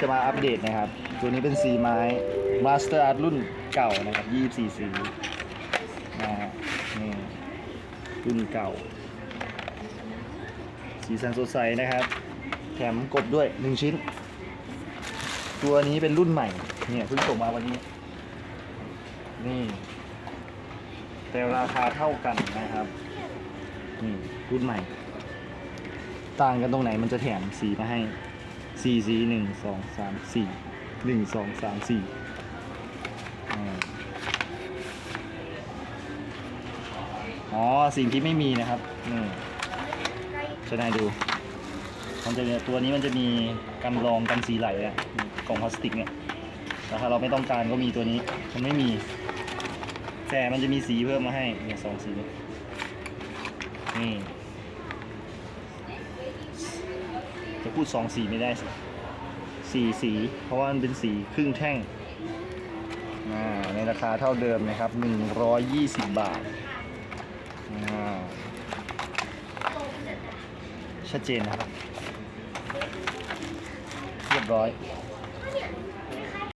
จะมาอัปเดตนะครับ ตัวนี้เป็นสีไม้ Master Art รุ่นเก่านะครับ 24 สีนะฮะนี่รุ่นเก่า สีสันสดใสนะครับ แถมกบด้วย 1 ชิ้น ตัวนี้เป็นรุ่นใหม่ เนี่ยเพิ่งส่งมาวันนี้ นี่ แต่ราคาเท่ากันนะครับ นี่รุ่นใหม่ ต่างกันตรงไหนมันจะแถมสีมาให้ สีสีหนึ่งสองสามสี่หนึ่งสองสามสี่อ๋อสิ่งที่ไม่มีนะครับนี่จะนายดูมันจะเนี่ยตัวนี้มันจะมีกันรองกันสีไหลอะกล่องพลาสติกเนี่ยแต่ถ้าเราไม่ต้องการก็มีตัวนี้ มันไม่มีแต่มันจะมีสีเพิ่มมาให้เนี่ยสองสีนี่ จะพูดสองสีไม่ได้สิสี่สี เพราะว่ามันเป็นสีครึ่งแท่งในราคาเท่าเดิมนะครับ 120 บาทอ่าชัดเจนนะครับ เรียบร้อย